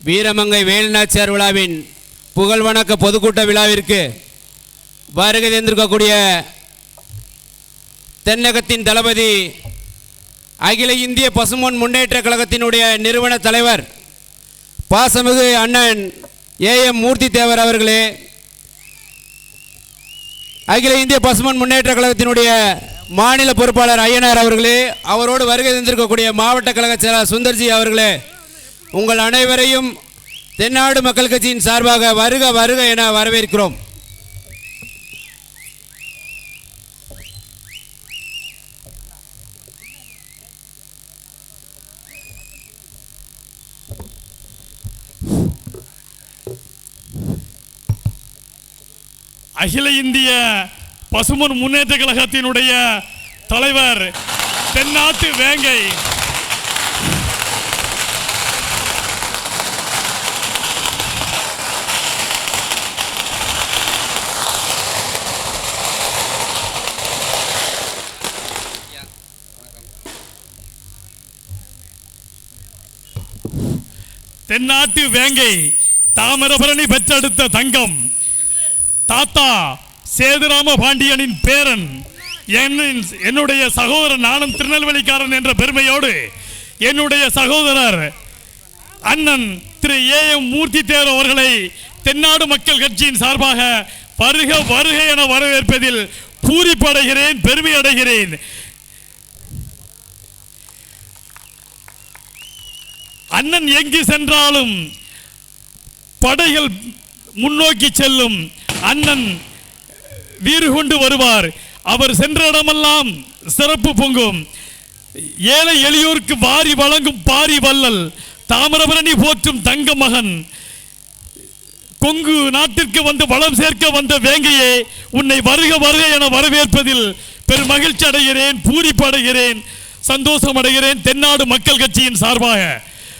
வீரமங்கை வேலுநாச்சியார் விழாவின் புகழ் வணக்க பொதுக்கூட்ட விழாவிற்கு வருகை தந்திருக்கக்கூடிய தென்னகத்தின் தளபதி அகில இந்திய பசுமொன் முன்னேற்ற கழகத்தினுடைய நிறுவன தலைவர் பாசமிகு அண்ணன் ஏ எம் மூர்த்தி தேவர் அவர்களே அகில இந்திய பசுமன் முன்னேற்ற கழகத்தினுடைய மாநில பொறுப்பாளர் ஐயனார் அவர்களே அவரோடு வருகை தந்திருக்கக்கூடிய மாவட்ட கழக செயலாளர் சுந்தர்ஜி அவர்களே உங்கள் அனைவரையும் தென்னாடு மக்கள் கட்சியின் சார்பாக வருக வருக என வரவேற்கிறோம். அகில இந்திய பசுமன் முன்னேற்ற கழகத்தினுடைய தலைவர் தென்னாட்டு வேங்கை. தென்னாட்டு வேங்கை தாமிரபரணி பெற்றெடுத்த தங்கம். தாத்தா சேதுராம பாண்டியனின் பேரன் என்னின் என்னுடைய சகோதரன் நானும் திருநெல்வேலிக்காரன் என்ற பெருமையோடு என்னுடைய சகோதரர் அண்ணன் திரு ஏ எம் மூர்த்தி தேர் அவர்களை தென்னாடு மக்கள் கட்சியின் சார்பாக வருக வருக என வரவேற்பதில் பூரிப்படைகிறேன் பெருமை அடைகிறேன் அண்ணன் எங்கு சென்றாலும் படைகள் முன்னோக்கி செல்லும் அண்ணன் வீறு கொண்டு வருவார். அவர் சென்ற இடமெல்லாம் சிறப்பு பொங்கும். ஏழை எளியோருக்கு வாரி வழங்கும் பாரி வள்ளல் தாமிரபரணி போற்றும் தங்க மகன் கொங்கு நாட்டிற்கு வந்து வளம் சேர்க்க வந்த வேங்கையே உன்னை வருக வருக என வரவேற்பதில் பெரும் மகிழ்ச்சி அடைகிறேன் பூரிப்பு அடைகிறேன் சந்தோஷம் அடைகிறேன் தென்னாடு மக்கள் கட்சியின் சார்பாக.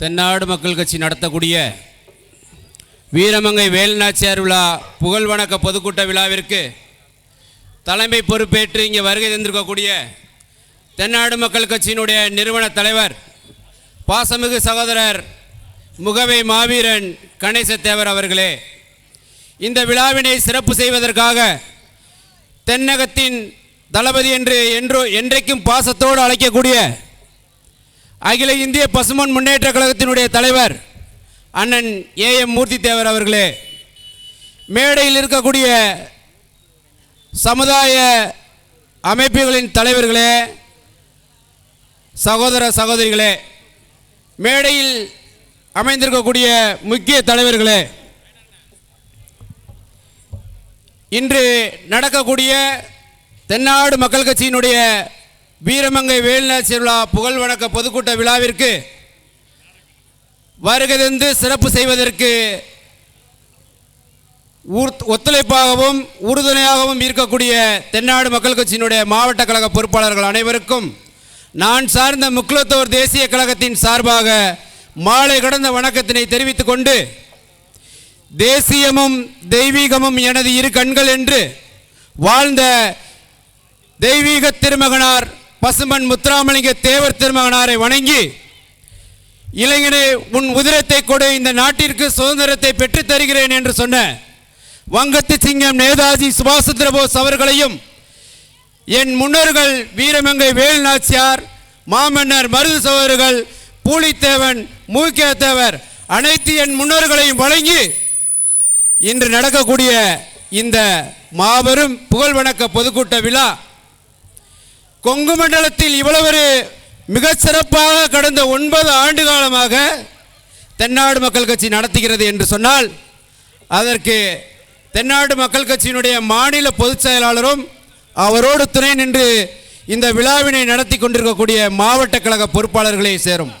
தென்னாடு மக்கள் கட்சி நடத்தக்கூடிய வீரமங்கை வேலுநாச்சியார் விழா புகழ் வணக்க பொதுக்கூட்ட விழாவிற்கு தலைமை பொறுப்பேற்று இங்கே வருகை தந்திருக்கக்கூடிய தென்னாடு மக்கள் கட்சியினுடைய நிறுவன தலைவர் பாசமிகு சகோதரர் முகவை மாவீரன் கணேசத்தேவர் அவர்களே இந்த விழாவினை சிறப்பு செய்வதற்காக தென்னகத்தின் தளபதி என்று என்றோ என்றைக்கும் பாசத்தோடு அழைக்கக்கூடிய அகில இந்திய பசுமன் முன்னேற்ற கழகத்தினுடைய தலைவர் அண்ணன் ஏ எம் மூர்த்தி தேவர் அவர்களே மேடையில் இருக்கக்கூடிய சமுதாய அமைப்புகளின் தலைவர்களே சகோதர சகோதரிகளே மேடையில் அமைந்திருக்கக்கூடிய முக்கிய தலைவர்களே இன்று நடக்கக்கூடிய தென்னாடு மக்கள் கட்சியினுடைய வீரமங்கை வேலுநாள் விழா புகழ் வணக்க பொதுக்கூட்ட விழாவிற்கு வருகை சிறப்பு செய்வதற்கு ஊர்- ஒத்துழைப்பாகவும் உறுதுணையாகவும் இருக்கக்கூடிய தென்னாடு மக்கள் கட்சியினுடைய மாவட்ட கழக பொறுப்பாளர்கள் அனைவருக்கும் நான் சார்ந்த முக்லத்தோர் தேசிய கழகத்தின் சார்பாக மாலை கடந்த வணக்கத்தினை தெரிவித்துக் கொண்டு தேசியமும் தெய்வீகமும் எனது இரு கண்கள் என்று வாழ்ந்த தெய்வீக திருமகனார் பசுமன் முத்துராமலிங்க தேவர் திருமகனாரை வணங்கி இளைஞனே உன் உதிரத்தை கொடு இந்த நாட்டிற்கு சுதந்திரத்தை பெற்றுத் தருகிறேன் என்று சொன்ன வங்கத்து சிங்கம் நேதாஜி சுபாஷ் சந்திரபோஸ் அவர்களையும் என் முன்னோர்கள் வீரமங்கை வேலு நாச்சியார் மாமன்னர் மருது சகோதரர்கள் பூலித்தேவன் மூக்கியத்தேவர் அனைத்து என் முன்னோர்களையும் வழங்கி இன்று நடக்கக்கூடிய இந்த மாபெரும் புகழ் வணக்க பொதுக்கூட்ட விழா கொங்கு மண்டலத்தில் இவ்வளவு மிக சிறப்பாக கடந்த ஒன்பது ஆண்டு காலமாக தென்னாடு மக்கள் கட்சி நடத்துகிறது என்று சொன்னால் அதற்கு தென்னாடு மக்கள் கட்சியினுடைய மாநில பொதுச் செயலாளரும் அவரோடு துணை நின்று இந்த விழாவினை நடத்தி கொண்டிருக்கக்கூடிய மாவட்ட கழக பொறுப்பாளர்களை சேரும்.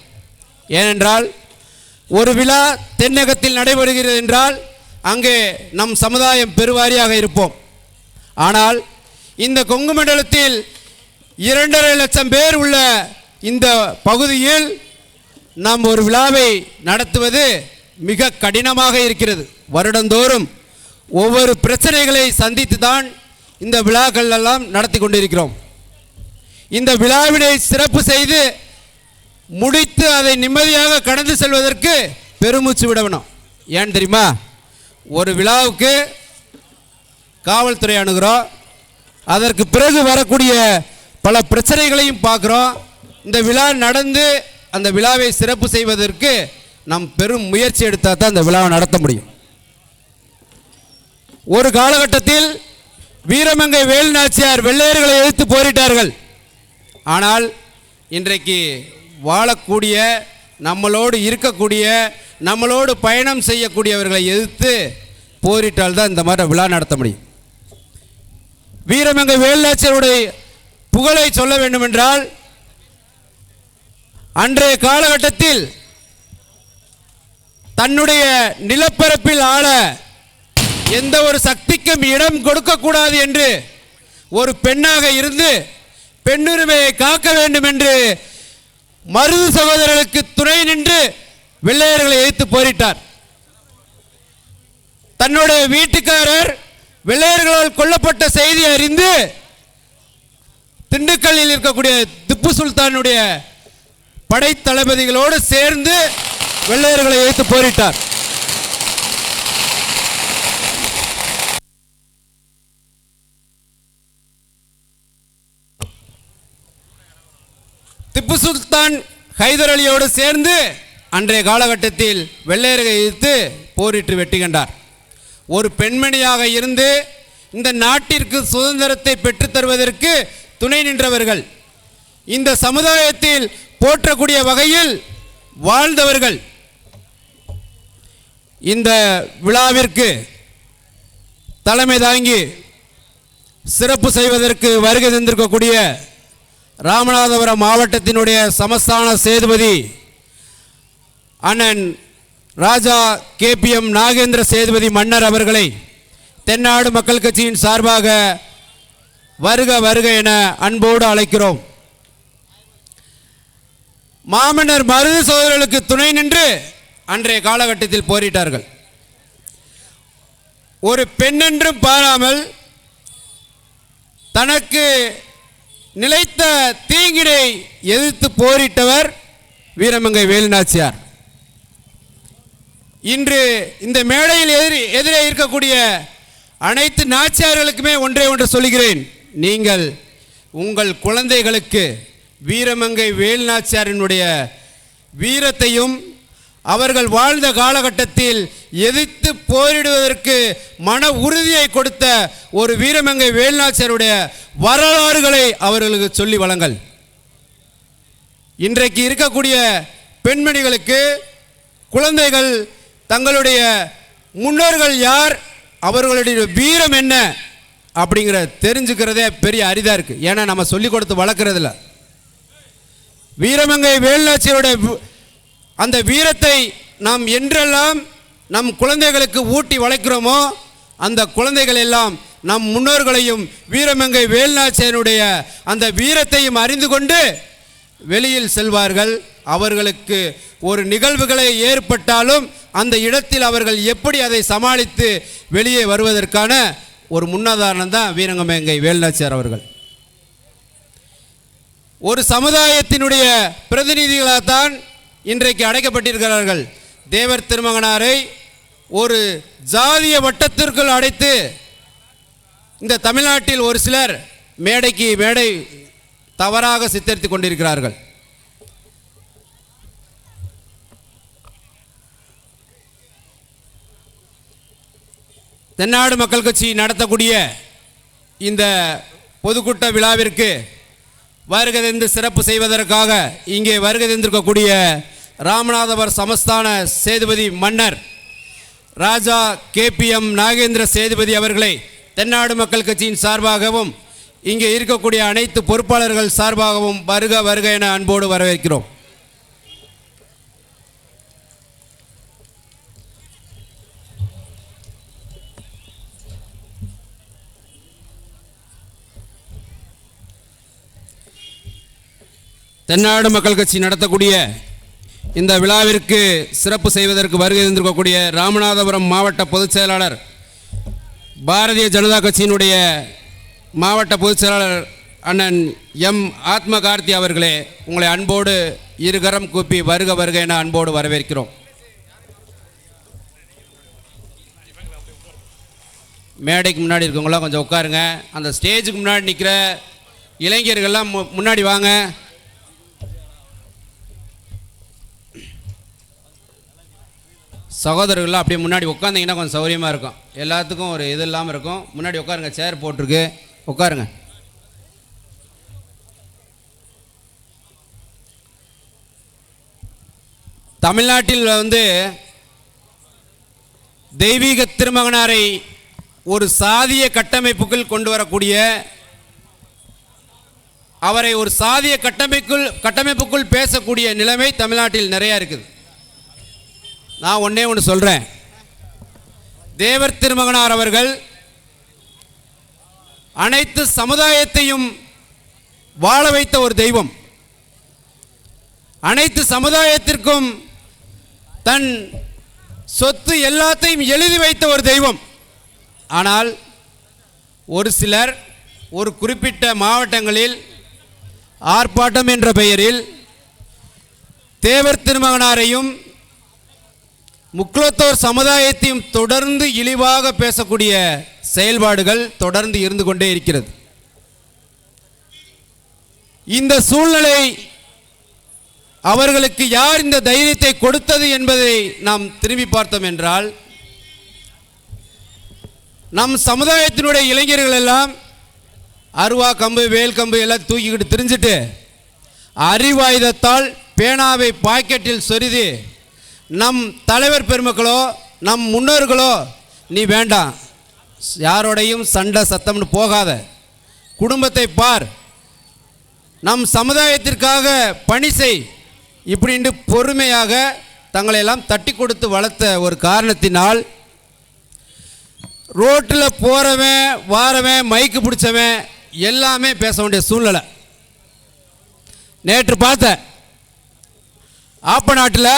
ஏனென்றால் ஒரு விழா தென்னகத்தில் நடைபெறுகிறது என்றால் அங்கே நம் சமுதாயம் பெருவாரியாக இருப்போம். ஆனால் இந்த கொங்கு மண்டலத்தில் இரண்டரை லட்சம் பேர் உள்ள இந்த பகுதியில் நாம் ஒரு விழாவை நடத்துவது மிக கடினமாக இருக்கிறது. வருடந்தோறும் ஒவ்வொரு பிரச்சனைகளை சந்தித்து தான் இந்த விழாக்கள் எல்லாம் நடத்தி கொண்டிருக்கிறோம். இந்த விழாவினை சிறப்பு செய்து முடித்து அதை நிம்மதியாக கடந்து செல்வதற்கு பெருமூச்சு விடணும். ஏன் தெரியுமா? ஒரு விழாவுக்கு காவல்துறை அணுகிறோம். அதற்கு பிறகு வரக்கூடிய பல பிரச்சனைகளையும் பார்க்குறோம். இந்த விழா நடந்து அந்த விழாவை சிறப்பு செய்வதற்கு நாம் பெரும் முயற்சி எடுத்தால் தான் இந்த விழாவை நடத்த முடியும். ஒரு காலகட்டத்தில் வீரமங்கை வேலுநாச்சியார் வெள்ளையர்களை எதிர்த்து போரிட்டார்கள். ஆனால் இன்றைக்கு வாழக்கூடிய நம்மளோடு இருக்கக்கூடிய நம்மளோடு பயணம் செய்யக்கூடியவர்களை எதிர்த்து போரிட்டால் தான் இந்த மாதிரி விழா நடத்த முடியும். வீரமங்கை வேலுநாச்சியருடைய புகழை சொல்ல வேண்டுமென்றால் அன்றைய காலகட்டத்தில் தன்னுடைய நிலப்பரப்பில் ஆள எந்த ஒரு சக்திக்கும் இடம் கொடுக்கக்கூடாது என்று ஒரு பெண்ணாக இருந்து பெண்ணுரிமையை காக்க வேண்டும் என்று மருது சகோதரர்களுக்கு துணை நின்று வெள்ளையர்களை எதிர்த்து போரிட்டார். தன்னுடைய வீட்டுக்காரர் வெள்ளையர்களால் கொல்லப்பட்ட செய்தி அறிந்து திண்டுக்கல்லில் இருக்கக்கூடிய திப்பு சுல்தானுடைய படை தளபதிகளோடு சேர்ந்து வெள்ளையர்களை வைத்து போரிட்டார். திப்பு சுல்தான் ஹைதர் அலியோடு சேர்ந்து அன்றைய காலகட்டத்தில் வெள்ளையர்களை எதிர்த்து போரிட்டு வெற்றி கண்டார். ஒரு பெண்மணியாக இருந்து இந்த நாட்டிற்கு சுதந்திரத்தை பெற்றுத் தருவதற்கு துணை நின்றவர்கள். இந்த சமுதாயத்தில் போற்றக்கூடிய வகையில் வாழ்ந்தவர்கள். இந்த விழாவிற்கு தலைமை தாங்கி சிறப்பு செய்வதற்கு வருகை தந்திருக்கக்கூடிய ராமநாதபுரம் மாவட்டத்தினுடைய சமஸ்தான சேதுபதி அண்ணன் ராஜா கேபிஎம் நாகேந்திர சேதுபதி மன்னர் அவர்களை தென்னாடு மக்கள் கட்சியின் சார்பாக வருக வருக என அன்போடு அழைக்கிறோம். மாமன்னர் மருது சோதரர்களுக்கு துணை நின்று அன்றைய காலகட்டத்தில் போரிட்டார்கள். ஒரு பெண்ணென்றும் பாராமல் தனக்கு நிலைத்த தீங்கினை எதிர்த்து போரிட்டவர் வீரமங்கை வேலுநாச்சியார். இன்று இந்த மேடையில் எதிரி எதிரே இருக்கக்கூடிய அனைத்து நாச்சியார்களுக்குமே ஒன்றே ஒன்று சொல்கிறேன் நீங்கள் உங்கள் குழந்தைகளுக்கு வீரமங்கை வேல்நாச்சியாரினுடைய வீரத்தையும் அவர்கள் வாழ்ந்த காலகட்டத்தில் எதிர்த்து போரிடுவதற்கு மன உறுதியை கொடுத்த ஒரு வீரமங்கை வேலுநாச்சியாருடைய வரலாறுகளை அவர்களுக்கு சொல்லி வழங்கள் இன்றைக்கு இருக்கக்கூடிய பெண்மணிகளுக்கு குழந்தைகள் தங்களுடைய முன்னோர்கள் யார்? அவர்களுடைய வீரம் என்ன? அப்படிங்கிற தெரிஞ்சுக்கிறதே பெரிய அரிதாக இருக்குது ஏன்னா நம்ம சொல்லி கொடுத்து வளர்க்குறதில்ல. வீரமங்கை வேலுநாச்சியருடைய அந்த வீரத்தை நாம் என்றெல்லாம் நம் குழந்தைகளுக்கு ஊட்டி வளர்க்கிறோமோ அந்த குழந்தைகள் எல்லாம் நம் முன்னோர்களையும் வீரமங்கை வேலுநாச்சியனுடைய அந்த வீரத்தையும் அறிந்து கொண்டு வெளியில் செல்வார்கள். அவர்களுக்கு ஒரு நிகழ்வுகளை ஏற்பட்டாலும் அந்த இடத்தில் அவர்கள் எப்படி அதை சமாளித்து வெளியே வருவதற்கான ஒரு முன்னுதாரணம் தான் வீரங்கமேங்கை வேலுநாச்சியார் அவர்கள். ஒரு சமுதாயத்தினுடைய பிரதிநிதிகளாகத்தான் இன்றைக்கு அடைக்கப்பட்டிருக்கிறார்கள். தேவர் திருமகனாரை ஒரு ஜாதிய வட்டத்திற்குள் அடைத்து இந்த தமிழ்நாட்டில் ஒரு சிலர் மேடைக்கு மேடை தவறாக சித்தரித்துக் கொண்டிருக்கிறார்கள். தென்னாடு மக்கள் கட்சி நடத்தக்கூடிய இந்த பொதுக்கூட்ட விழாவிற்கு வருகை தந்து சிறப்பு செய்வதற்காக இங்கே வருகை தந்திருக்கக்கூடிய ராமநாதபுரம் சமஸ்தான சேதுபதி மன்னர் ராஜா கேபிஎம் நாகேந்திர சேதுபதி அவர்களை தென்னாடு மக்கள் கட்சியின் சார்பாகவும் இங்கே இருக்கக்கூடிய அனைத்து பொறுப்பாளர்கள் சார்பாகவும் வருக வருக என அன்போடு வரவேற்கிறோம். தென்னாடு மக்கள் கட்சி நடத்தக்கூடிய இந்த விழாவிற்கு சிறப்பு செய்வதற்கு வருகை தந்திருக்கக்கூடிய ராமநாதபுரம் மாவட்ட பொதுச் செயலாளர் பாரதிய ஜனதா கட்சியினுடைய மாவட்ட பொதுச் செயலாளர் அண்ணன் எம் ஆத்மகார்த்தி அவர்களே உங்களை அன்போடு இருகரம் கூப்பி வருக வருக என அன்போடு வரவேற்கிறோம். மேடைக்கு முன்னாடி இருக்கவங்களாம் கொஞ்சம் உட்காருங்க. அந்த ஸ்டேஜுக்கு முன்னாடி நிற்கிற இளைஞர்கள்லாம் மு- முன்னாடி வாங்க. சகோதரர்கள்லாம் அப்படியே முன்னாடி உட்காந்திங்கன்னா கொஞ்சம் சௌரியமாக இருக்கும். எல்லாத்துக்கும் ஒரு இது இல்லாமல் இருக்கும். முன்னாடி உட்காருங்க சேர் போட்டிருக்கு. உட்காருங்க. தமிழ்நாட்டில் வந்து தெய்வீக திருமகனாரை ஒரு சாதிய கட்டமைப்புக்குள் கொண்டு வரக்கூடிய அவரை ஒரு சாதிய கட்டமைக்குள் கட்டமைப்புக்குள் பேசக்கூடிய நிலைமை தமிழ்நாட்டில் நிறையா இருக்குது. நான் ஒன்றே ஒன்று சொல்கிறேன் தேவர் திருமகனார் அவர்கள் அனைத்து சமுதாயத்தையும் வாழ வைத்த ஒரு தெய்வம். அனைத்து சமுதாயத்திற்கும் தன் சொத்து எல்லாத்தையும் எழுதி வைத்த ஒரு தெய்வம். ஆனால் ஒரு சிலர் ஒரு குறிப்பிட்ட மாவட்டங்களில் ஆர்ப்பாட்டம் என்ற பெயரில் தேவர் திருமகனாரையும் முக்குலத்தோர் சமுதாயத்தையும் தொடர்ந்து இழிவாக பேசக்கூடிய செயல்பாடுகள் தொடர்ந்து இருந்து கொண்டே இருக்கிறது. இந்த சூழ்நிலை அவர்களுக்கு யார் இந்த தைரியத்தை கொடுத்தது என்பதை நாம் திரும்பி பார்த்தோம் என்றால் நம் சமுதாயத்தினுடைய இளைஞர்கள் எல்லாம் அருவா கம்பு வேல் கம்பு எல்லாம் தூக்கிக்கிட்டு திரிஞ்சிட்டு அறிவாயுதத்தால் பேனாவை பாக்கெட்டில் சொருதி நம் தலைவர் பெருமக்களோ நம் முன்னோர்களோ நீ வேண்டாம். யாரோடையும் சண்டை சத்தம்னு போகாத. குடும்பத்தை பார். நம் சமுதாயத்திற்காக பணி செய். இப்படின்ட்டு பொறுமையாக தங்களை எல்லாம் தட்டி கொடுத்து வளர்த்த ஒரு காரணத்தினால் ரோட்டில் போகிறவன் வாரவன் மைக்கு பிடிச்சவன் எல்லாமே பேச வேண்டிய சூழ்நிலை. நேற்று பார்த்தேன் ஆப்பநாட்டில்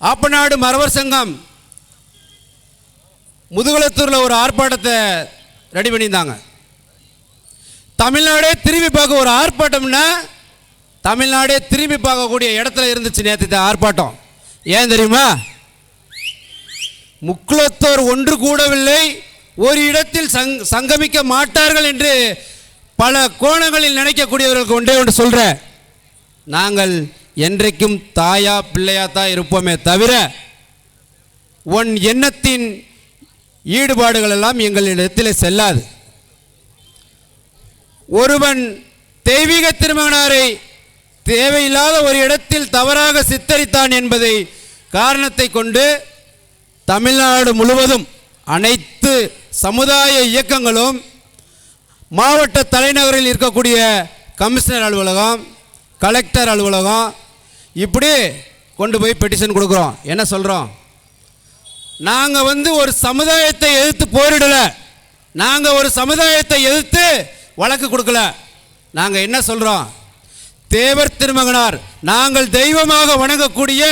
ஆப்பநாடு மரவர் சங்கம் முதுகுளத்தூரில் ஒரு ஆர்ப்பாட்டத்தை ரெடி பண்ணியிருந்தாங்க. தமிழ்நாடே திரும்பி பார்க்க ஒரு ஆர்ப்பாட்டம்னா தமிழ்நாடே திரும்பி பார்க்கக்கூடிய இடத்துல இருந்துச்சு நேற்று ஆர்ப்பாட்டம். ஏன் தெரியுமா? முக்குலத்தோர் ஒன்று கூடவில்லை ஒரு இடத்தில் சங் சங்கமிக்க மாட்டார்கள் என்று பல கோணங்களில் நினைக்கக்கூடியவர்களுக்கு ஒன்றே ஒன்று சொல்கிறேன் நாங்கள் என்றைக்கும் தாயா பிள்ளையா தான் இருப்போமே தவிர உன் எண்ணத்தின் ஈடுபாடுகள் எல்லாம் எங்களிடத்தில் செல்லாது. ஒருவன் தெய்வீக திருமகனாரை தேவையில்லாத ஒரு இடத்தில் தவறாக சித்தரித்தான் என்பதை காரணத்தை கொண்டு தமிழ்நாடு முழுவதும் அனைத்து சமுதாய இயக்கங்களும் மாவட்ட தலைநகரில் இருக்கக்கூடிய கமிஷனர் அலுவலகம் கலெக்டர் அலுவலகம் இப்படி கொண்டு போய் பெட்டிஷன் கொடுக்குறோம். என்ன சொல்கிறோம் நாங்கள் வந்து ஒரு சமுதாயத்தை எதிர்த்து போரிடலை. நாங்கள் ஒரு சமுதாயத்தை எதிர்த்து வழக்கு கொடுக்கல. நாங்கள் என்ன சொல்கிறோம் தேவர் திருமகனார் நாங்கள் தெய்வமாக வணங்கக்கூடிய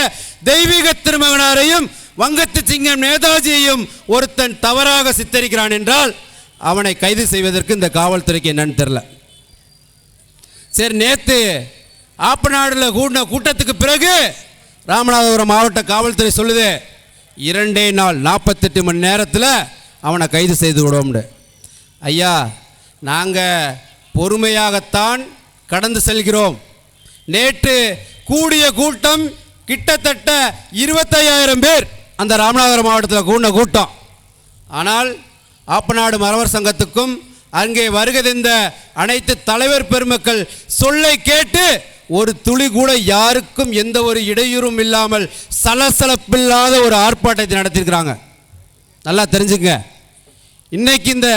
தெய்வீக திருமகனாரையும் வங்கத்து சிங்கம் நேதாஜியையும் ஒருத்தன் தவறாக சித்தரிக்கிறான் என்றால் அவனை கைது செய்வதற்கு இந்த காவல்துறைக்கு என்னன்னு தெரில சரி நேற்று ஆப்பநாடில் கூடின கூட்டத்துக்கு பிறகு ராமநாதபுரம் மாவட்ட காவல்துறை சொல்லுது இரண்டே நாள் நாற்பத்தெட்டு மணி நேரத்தில் அவனை கைது செய்து விடுவோம்னு. ஐயா நாங்கள் பொறுமையாகத்தான் கடந்து செல்கிறோம். நேற்று கூடிய கூட்டம் கிட்டத்தட்ட இருபத்தையாயிரம் பேர் அந்த ராமநாதபுரம் மாவட்டத்தில் கூடின கூட்டம். ஆனால் ஆப்பநாடு மரவர் சங்கத்துக்கும் அங்கே வருகை தந்த அனைத்து தலைவர் பெருமக்கள் சொல்லை கேட்டு ஒரு துளி கூட யாருக்கும் எந்த ஒரு இடையூறும் இல்லாமல் சலசலப்பில்லாத ஒரு ஆர்ப்பாட்டத்தை நடத்தியிருக்கிறாங்க. நல்லா தெரிஞ்சுங்க. இன்னைக்கு இந்த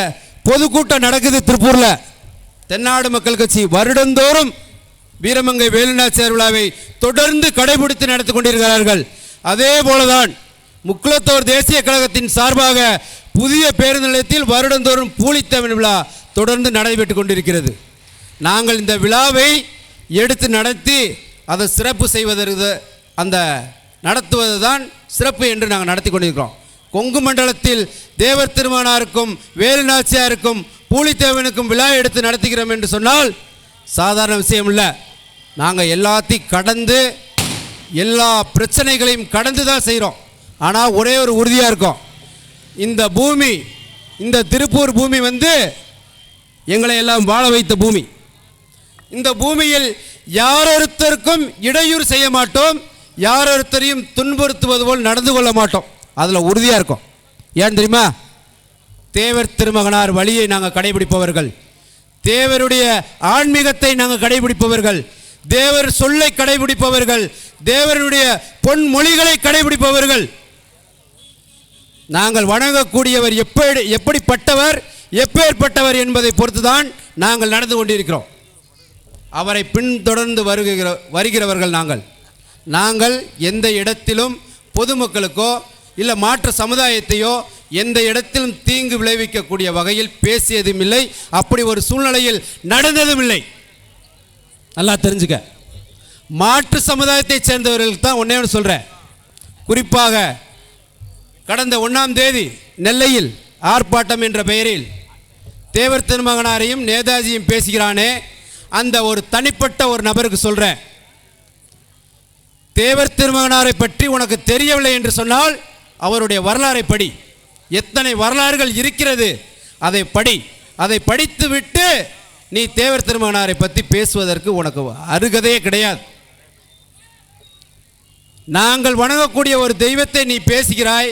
பொதுக்கூட்டம் நடக்குது திருப்பூரில். தென்னாடு மக்கள் கட்சி வருடந்தோறும் வீரமங்கை வேலுநாச்சியார் விழாவை தொடர்ந்து கடைபிடித்து நடத்தி கொண்டிருக்கிறார்கள். அதே போலதான் முக்குளத்தோர் தேசிய கழகத்தின் சார்பாக புதிய பேருந்து நிலையத்தில் வருடந்தோறும் பூலித்தமிழ் விழா தொடர்ந்து நடைபெற்று கொண்டிருக்கிறது. நாங்கள் இந்த விழாவை எடுத்து நடத்தி அதை சிறப்பு செய்வதற்கு அந்த நடத்துவது தான் சிறப்பு என்று நாங்கள் நடத்தி கொண்டிருக்கிறோம். கொங்கு மண்டலத்தில் தேவர் திருமணாருக்கும் வேலு நாச்சியாருக்கும் பூலித்தேவனுக்கும் விழா எடுத்து நடத்துகிறோம் என்று சொன்னால் சாதாரண விஷயம் இல்லை நாங்கள் எல்லாத்தையும் கடந்து எல்லா பிரச்சனைகளையும் கடந்து தான் செய்கிறோம் ஆனால் ஒரே ஒரு உறுதியாக இருக்கும். இந்த பூமி இந்த திருப்பூர் பூமி வந்து எங்களை எல்லாம் வாழ வைத்த பூமி. இந்த பூமியில் யாரொருத்தருக்கும் இடையூறு செய்ய மாட்டோம் யாரொருத்தரையும் துன்புறுத்துவது போல் நடந்து கொள்ள மாட்டோம். அதில் உறுதியாக இருக்கும். ஏன் தெரியுமா? தேவர் திருமகனார் வழியை நாங்கள் கடைபிடிப்பவர்கள். தேவருடைய ஆன்மீகத்தை நாங்கள் கடைபிடிப்பவர்கள். தேவர் சொல்லை கடைபிடிப்பவர்கள். தேவருடைய பொன்மொழிகளை கடைபிடிப்பவர்கள். நாங்கள் வணங்கக்கூடியவர் எப்படி எப்படிப்பட்டவர் எப்பேற்பட்டவர் என்பதை பொறுத்துதான் நாங்கள் நடந்து கொண்டிருக்கிறோம். அவரை பின்தொடர்ந்து வருகிற வருகிறவர்கள் நாங்கள். நாங்கள் எந்த இடத்திலும் பொதுமக்களுக்கோ இல்லை மாற்று சமுதாயத்தையோ எந்த இடத்திலும் தீங்கு விளைவிக்கக்கூடிய வகையில் பேசியதும் இல்லை அப்படி ஒரு சூழ்நிலையில் நடந்ததும் இல்லை நல்லா தெரிஞ்சுக்க. மாற்று சமுதாயத்தைச் சேர்ந்தவர்களுக்கு தான் ஒன்றே ஒன்று சொல்கிறேன் குறிப்பாக கடந்த ஒன்றாம் தேதி நெல்லையில் ஆர்ப்பாட்டம் என்ற பெயரில் தேவர் திருமகனாரையும் நேதாஜியும் பேசுகிறானே அந்த ஒரு தனிப்பட்ட ஒரு நபருக்கு சொல்கிறேன் தேவர் திருமகனாரை பற்றி உனக்கு தெரியவில்லை என்று சொன்னால் அவருடைய வரலாறை படி. எத்தனை வரலாறுகள் இருக்கிறது அதை படி. அதை படித்துவிட்டு நீ தேவர் திருமகனாரை பற்றி பேசுவதற்கு உனக்கு அருகதையே கிடையாது. நாங்கள் வணங்கக்கூடிய ஒரு தெய்வத்தை நீ பேசுகிறாய்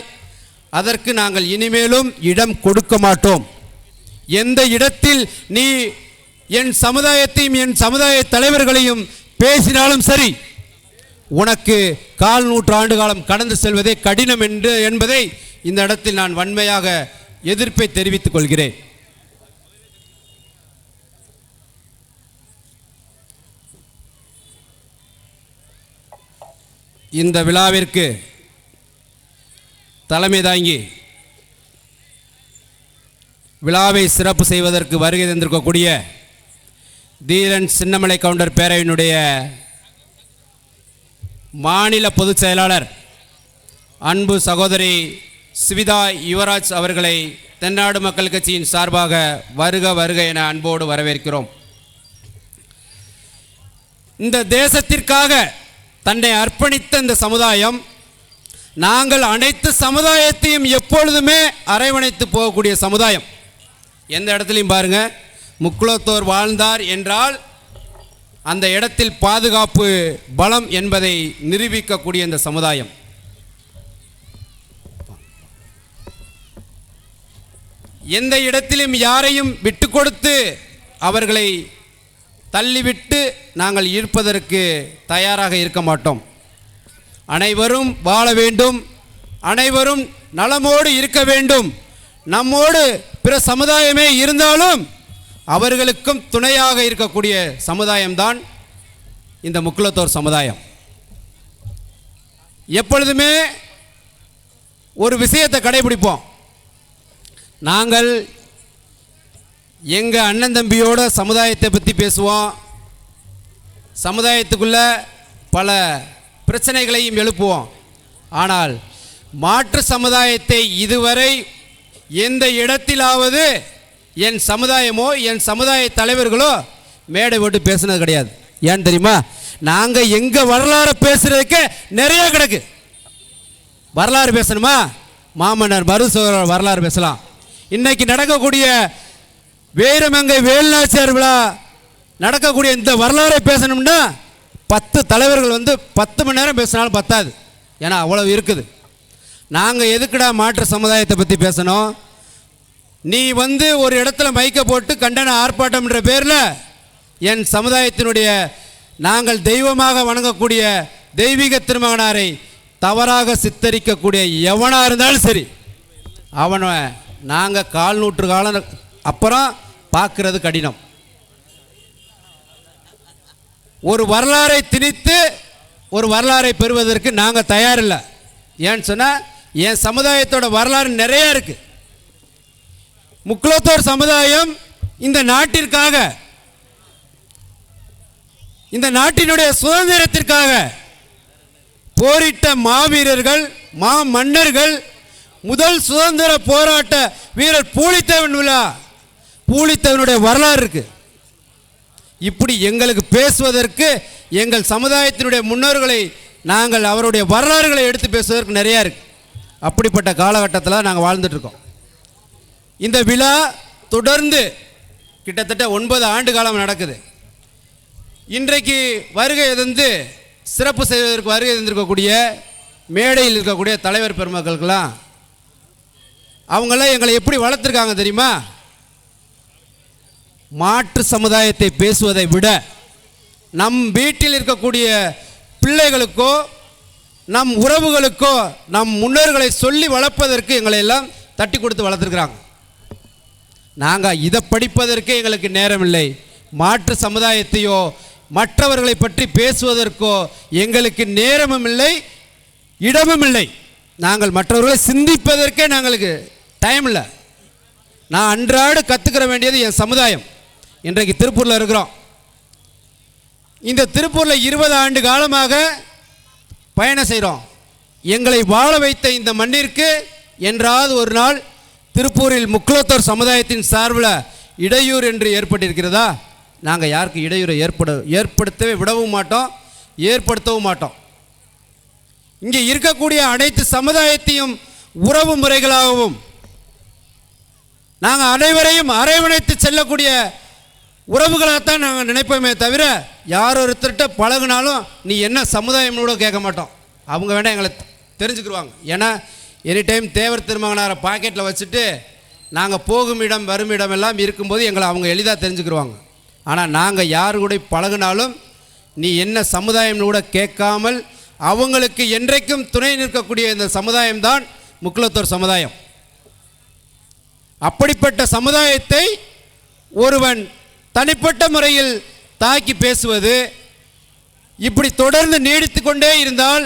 அதற்கு நாங்கள் இனிமேலும் இடம் கொடுக்க மாட்டோம். எந்த இடத்தில் நீ என் சமுதாயத்தையும் என் சமுதாய தலைவர்களையும் பேசினாலும் சரி உனக்கு கால் நூற்றாண்டு காலம் கடந்து செல்வதே கடினம் என்று என்பதை இந்த இடத்தில் நான் வன்மையாக எதிர்ப்பை தெரிவித்துக் கொள்கிறேன். இந்த விழாவிற்கு தலைமை தாங்கி விழாவை சிறப்பு செய்வதற்கு வருகை தந்திருக்கக்கூடிய தீரன் சின்னமலை கவுண்டர் பேரவையினுடைய மாநில பொதுச் செயலாளர் அன்பு சகோதரி சிவிதா யுவராஜ் அவர்களை தென்னாடு மக்கள் கட்சியின் சார்பாக வருக வருக என அன்போடு வரவேற்கிறோம். இந்த தேசத்திற்காக தன்னை அர்ப்பணித்த இந்த சமுதாயம் நாங்கள் அனைத்து சமுதாயத்தையும் எப்பொழுதுமே அரவணைத்து போகக்கூடிய சமுதாயம். எந்த இடத்துலையும் பாருங்கள் முக்குளத்தோர் வாழ்ந்தார் என்றால் அந்த இடத்தில் பாதுகாப்பு பலம் என்பதை நிரூபிக்கக்கூடிய இந்த சமுதாயம். எந்த இடத்திலும் யாரையும் விட்டு கொடுத்து அவர்களை தள்ளிவிட்டு நாங்கள் இருப்பதற்கு தயாராக இருக்க மாட்டோம். அனைவரும் வாழ வேண்டும். அனைவரும் நலமோடு இருக்க வேண்டும். நம்மோடு பிற சமுதாயமே இருந்தாலும் அவர்களுக்கும் துணையாக இருக்கக்கூடிய சமுதாயம்தான் இந்த முக்குலத்தோர் சமுதாயம். எப்பொழுதுமே ஒரு விஷயத்தை கடைபிடிப்போம். நாங்கள் எங்கள் அண்ணன் தம்பியோட சமுதாயத்தை பற்றி பேசுவோம். சமுதாயத்துக்குள்ளே பல பிரச்சனைகளையும் எழுப்புவோம். ஆனால் மாற்று சமுதாயத்தை இதுவரை எந்த இடத்திலாவது என் சமுதாயமோ என் சமுதாய தலைவர்களோ மேடை போட்டு பேசுனது கிடையாது. ஏன் தெரியுமா? நாங்கள் எங்கள் வரலாறு பேசுகிறதுக்கு நிறைய கிடக்கு. வரலாறு பேசணுமா? மாமன்னர் மருசோழர் வரலாறு பேசலாம். இன்றைக்கி நடக்கக்கூடிய வீரமங்கை வேலுநாச்சியார் விழா நடக்கக்கூடிய இந்த வரலாறை பேசணும்னா பத்து தலைவர்கள் வந்து பத்து மணி நேரம் பேசினாலும் பத்தாது. ஏன்னா அவ்வளவு இருக்குது. நாங்கள் எதுக்குடா மாற்று சமுதாயத்தை பற்றி பேசணும்? நீ வந்து ஒரு இடத்துல மைக்க போட்டு கண்டன ஆர்ப்பாட்டம்ன்ற பேரில் என் சமுதாயத்தினுடைய நாங்கள் தெய்வமாக வணங்கக்கூடிய தெய்வீக திருமகனாரை தவறாக சித்தரிக்கக்கூடிய எவனாக இருந்தாலும் சரி அவனை நாங்கள் கால் நூற்று காலம் அப்புறம் பார்க்கறது கடினம். ஒரு வரலாறை திணித்து ஒரு வரலாறை பெறுவதற்கு நாங்கள் தயாரில்லை. ஏன்னு சொன்னால் என் சமுதாயத்தோட வரலாறு நிறையா இருக்குது முக்குலத்தோர் சமுதாயம் இந்த நாட்டிற்காக இந்த நாட்டினுடைய சுதந்திரத்திற்காக போரிட்ட மாவீரர்கள் மா மன்னர்கள் முதல் சுதந்திர போராட்ட வீரர் பூலித்தேவன் விழா பூலித்தேவனுடைய வரலாறு இருக்குது இப்படி எங்களுக்கு பேசுவதற்கு எங்கள் சமுதாயத்தினுடைய முன்னோர்களை நாங்கள் அவருடைய வரலாறுகளை எடுத்து பேசுவதற்கு நிறையா இருக்கு. அப்படிப்பட்ட காலகட்டத்தில் நாங்கள் வாழ்ந்துட்டுருக்கோம். இந்த விழா தொடர்ந்து கிட்டத்தட்ட ஒன்பது ஆண்டு காலம் நடக்குது. இன்றைக்கு வருகை இருந்து சிறப்பு செய்வதற்கு வருகை இருந்திருக்கக்கூடிய மேடையில் இருக்கக்கூடிய தலைவர் பெருமக்களுக்கெல்லாம் அவங்களாம் எங்களை எப்படி வளர்த்துருக்காங்க தெரியுமா? மாற்று சமுதாயத்தை பேசுவதை விட நம் வீட்டில் இருக்கக்கூடிய பிள்ளைகளுக்கோ நம் உறவுகளுக்கோ நம் முன்னோர்களை சொல்லி வளர்ப்பதற்கு எங்களை எல்லாம் தட்டி கொடுத்து வளர்த்துருக்குறாங்க. நாங்கள் இதை படிப்பதற்கே எங்களுக்கு நேரமில்லை மாற்று சமுதாயத்தையோ மற்றவர்களை பற்றி பேசுவதற்கோ எங்களுக்கு நேரமும் இல்லை இடமும் இல்லை. நாங்கள் மற்றவர்களை சிந்திப்பதற்கே நாங்களுக்கு டைம் இல்லை. நான் அன்றாடு கற்றுக்கிற வேண்டியது என் சமுதாயம். இன்றைக்கு திருப்பூரில் இருக்கிறோம். இந்த திருப்பூரில் இருபது ஆண்டு காலமாக பயணம் செய்கிறோம் எங்களை வாழ வைத்த இந்த மண்ணிற்கு என்றாவது ஒரு நாள் திருப்பூரில் முக்குலத்தோர் சமுதாயத்தின் சார்பில் இடையூறு என்று ஏற்பட்டிருக்கிறதா? நாங்கள் யாருக்கு இடையூறு ஏற்பட ஏற்படுத்தவே விடவும் மாட்டோம் ஏற்படுத்தவும் மாட்டோம். இங்கே இருக்கக்கூடிய அனைத்து சமுதாயத்தையும் உறவு முறைகளாகவும் நாங்கள் அனைவரையும் அரவணைத்து செல்லக்கூடிய உறவுகளாகத்தான் நாங்கள் நினைப்போமே தவிர யார் ஒருத்தர்கிட்ட பழகுனாலும் நீ என்ன சமுதாயம்னு கூட கேட்க மாட்டோம். அவங்க வேணால் எங்களை தெரிஞ்சுக்கிடுவாங்க ஏன்னா எனி டைம் தேவர் திருமகனாரை பாக்கெட்டில் வச்சுட்டு நாங்கள் போகும் இடம் வரும் இடம் எல்லாம் இருக்கும்போது எங்களை அவங்க எளிதாக தெரிஞ்சுக்கிடுவாங்க ஆனால் நாங்கள் யார் கூட பழகுனாலும் நீ என்ன சமுதாயம்னு கூட கேட்காமல் அவங்களுக்கு என்றைக்கும் துணை நிற்கக்கூடிய இந்த சமுதாயம்தான் முக்குலத்தோர் சமுதாயம். அப்படிப்பட்ட சமுதாயத்தை ஒருவன் தனிப்பட்ட முறையில் தாக்கி பேசுவது இப்படி தொடர்ந்து நீடித்து கொண்டே இருந்தால்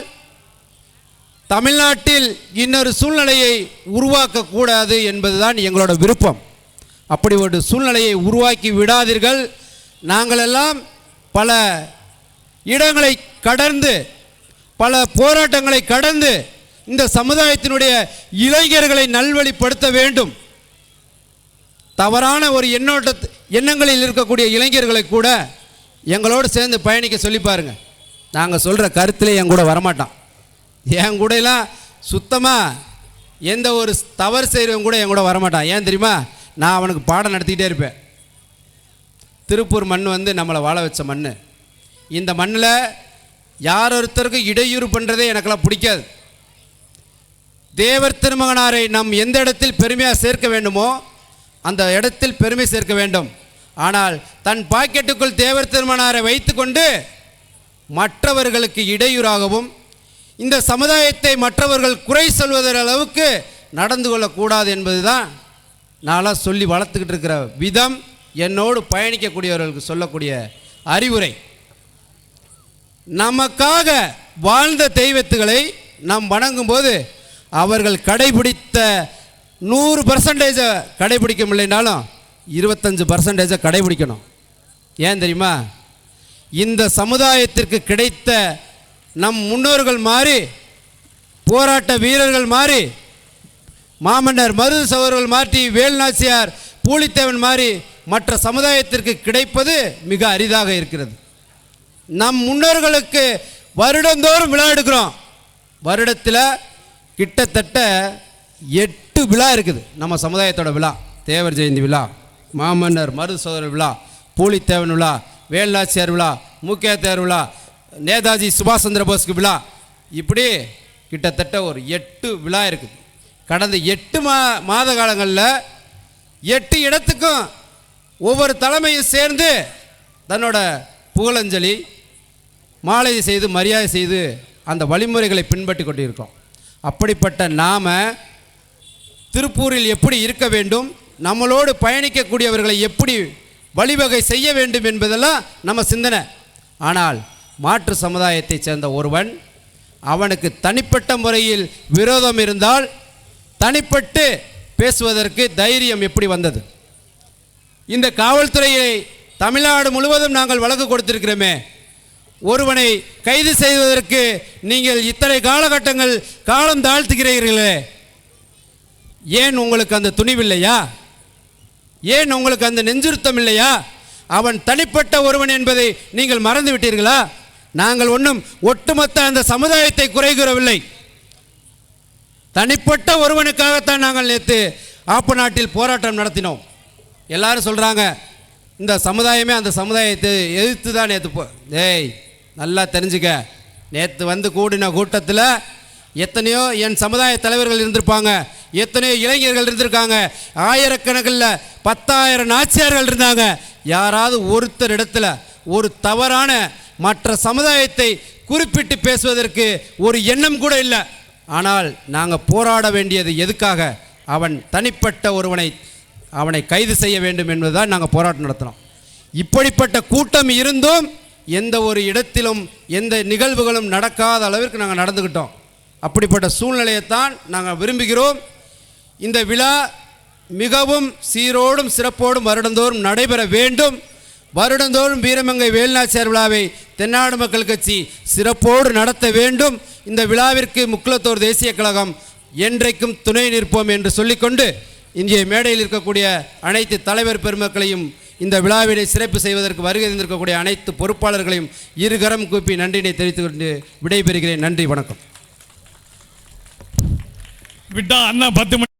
தமிழ்நாட்டில் இன்னொரு சூழ்நிலையை உருவாக்கக்கூடாது என்பதுதான் எங்களோட விருப்பம். அப்படி ஒரு சூழ்நிலையை உருவாக்கி விடாதீர்கள். நாங்களெல்லாம் பல இடங்களை கடந்து பல போராட்டங்களை கடந்து இந்த சமுதாயத்தினுடைய இளைஞர்களை நல்வழிப்படுத்த வேண்டும். தவறான ஒரு எண்ணோட்டத்தை எண்ணங்களில் இருக்கக்கூடிய இளைஞர்களை கூட எங்களோடு சேர்ந்து பயணிக்க சொல்லி பாருங்கள் நாங்கள் சொல்கிற கருத்தில் என் கூட வரமாட்டான். என் கூடலாம் சுத்தமாக எந்த ஒரு தவறு செய்கிறவங்க கூட என் கூட வரமாட்டான். ஏன் தெரியுமா? நான் அவனுக்கு பாடம் நடத்திக்கிட்டே இருப்பேன். திருப்பூர் மண் வந்து நம்மளை வாழ வச்ச மண் இந்த மண்ணில் யார் ஒருத்தருக்கும் இடையூறு பண்ணுறதே எனக்கெல்லாம் பிடிக்காது. தேவர் திருமகனாரை நாம் எந்த இடத்தில் பெருமையாக சேர்க்க வேண்டுமோ அந்த இடத்தில் பெருமை சேர்க்க வேண்டும். ஆனால் தன் பாக்கெட்டுக்குள் தேவர் திருமணாரை வைத்துக்கொண்டு மற்றவர்களுக்கு இடையூறாகவும் இந்த சமுதாயத்தை மற்றவர்கள் குறை சொல்வதற்கு அளவுக்கு நடந்து கொள்ளக்கூடாது என்பதுதான் நான்லாம் சொல்லி வளர்த்துக்கிட்டு இருக்கிற விதம் என்னோடு பயணிக்கக்கூடியவர்களுக்கு சொல்லக்கூடிய அறிவுரை. நமக்காக வாழ்ந்த தெய்வத்துகளை நாம் வணங்கும்போது அவர்கள் கடைபிடித்த நூறு பர்சன்டேஜை கடைபிடிக்க முடியலனாலும் இருபத்தஞ்சு பர்சன்டேஜை கடைபிடிக்கணும். ஏன் தெரியுமா? இந்த சமுதாயத்திற்கு கிடைத்த நம் முன்னோர்கள் மாறி போராட்ட வீரர்கள் மாறி மாமன்னர் மருது சகோதரர்கள் மாற்றி வேல்நாச்சியார் பூலித்தேவன் மாறி மற்ற சமுதாயத்திற்கு கிடைப்பது மிக அரிதாக இருக்கிறது. நம் முன்னோர்களுக்கு வருடந்தோறும் விழா எடுக்கிறோம். வருடத்தில் கிட்டத்தட்ட எட்டு விழா இருக்குது. நம்ம சமுதாயத்தோட விழா தேவர் ஜெயந்தி விழா. மாமன்னர் மருது சோதர விழா பூலித்தேவன் விழா வேலுநாச்சியார் விழா மூக்கியாத்தார் விழா நேதாஜி சுபாஷ் சந்திர போஸ்க்கு விழா. இப்படி கிட்டத்தட்ட ஒரு எட்டு விழா இருக்குது. கடந்த எட்டு மா மாத காலங்களில் எட்டு இடத்துக்கும் ஒவ்வொரு தலைமையும் சேர்ந்து தன்னோட புகழஞ்சலி மாலை செய்து மரியாதை செய்து அந்த வழிமுறைகளை பின்பற்றி கொண்டிருக்கோம் அப்படிப்பட்ட நாம் திருப்பூரில் எப்படி இருக்க வேண்டும் நம்மளோடு பயணிக்கக்கூடியவர்களை எப்படி வழிவகை செய்ய வேண்டும் என்பதெல்லாம் நம்ம சிந்தனை. ஆனால் மாற்று சமுதாயத்தைச் சேர்ந்த ஒருவன் அவனுக்கு தனிப்பட்ட முறையில் விரோதம் இருந்தால் தனிப்பட்டு பேசுவதற்கு தைரியம் எப்படி வந்தது? இந்த காவல்துறையை தமிழ்நாடு முழுவதும் நாங்கள் வழக்கு கொடுத்திருக்கிறோமே. ஒருவனை கைது செய்வதற்கு நீங்கள் இத்தனை காலகட்டங்கள் காலம் தாழ்த்துகிறீர்களே. ஏன் உங்களுக்கு அந்த துணிவில்லையா? ஏன் உங்களுக்கு அந்த நெஞ்சுறுத்தம் இல்லையா? அவன் தனிப்பட்ட ஒருவன் என்பதை நீங்கள் மறந்து விட்டீர்களா நாங்கள் ஒன்றும் ஒட்டுமொத்த அந்த சமுதாயத்தை குறைகிறவில்லை. தனிப்பட்ட ஒருவனுக்காகத்தான் நாங்கள் நேற்று ஆப்பு நாட்டில் போராட்டம் நடத்தினோம். எல்லாரும் சொல்கிறாங்க இந்த சமுதாயமே அந்த சமுதாயத்தை எதிர்த்து தான் நேற்று போ ஏய் நல்லா தெரிஞ்சுக்க. நேற்று வந்து கூடின கூட்டத்தில் எத்தனையோ என் சமுதாய தலைவர்கள் இருந்திருப்பாங்க எத்தனையோ இளைஞர்கள் இருந்திருக்காங்க ஆயிரக்கணக்கில் பத்தாயிரம் நாச்சியார்கள் இருந்தாங்க. யாராவது ஒருத்தர் இடத்துல ஒரு தவறான மற்ற சமுதாயத்தை குறிப்பிட்டு பேசுவதற்கு ஒரு எண்ணம் கூட இல்லை. ஆனால் நாங்கள் போராட வேண்டியது எதுக்காக? அவன் தனிப்பட்ட ஒருவனை அவனை கைது செய்ய வேண்டும் என்பதுதான் நாங்கள் போராட்டம் நடத்தினோம் இப்படிப்பட்ட கூட்டம் இருந்தும் எந்த ஒரு இடத்திலும் எந்த நிகழ்வுகளும் நடக்காத அளவிற்கு நாங்கள் நடந்துக்கிட்டோம் அப்படிப்பட்ட சூழ்நிலையைத்தான் நாங்கள் விரும்புகிறோம். இந்த விழா மிகவும் சீரோடும் சிறப்போடும் வருடந்தோறும் நடைபெற வேண்டும். வருடந்தோறும் வீரமங்கை வேலுநாச்சியார் விழாவை தென்னாடு மக்கள் கட்சி சிறப்போடு நடத்த வேண்டும். இந்த விழாவிற்கு முக்குளத்தோர் தேசிய கழகம் என்றைக்கும் துணை நிற்போம் என்று சொல்லிக்கொண்டு இங்கே மேடையில் இருக்கக்கூடிய அனைத்து தலைவர் பெருமக்களையும் இந்த விழாவினை சிறப்பு செய்வதற்கு வருகை தந்திருக்கக்கூடிய அனைத்து பொறுப்பாளர்களையும் இருகரம் கூப்பி நன்றினை தெரிவித்துக் கொண்டு விடைபெறுகிறேன். நன்றி வணக்கம். விட்டா அண்ணா பத்து மணி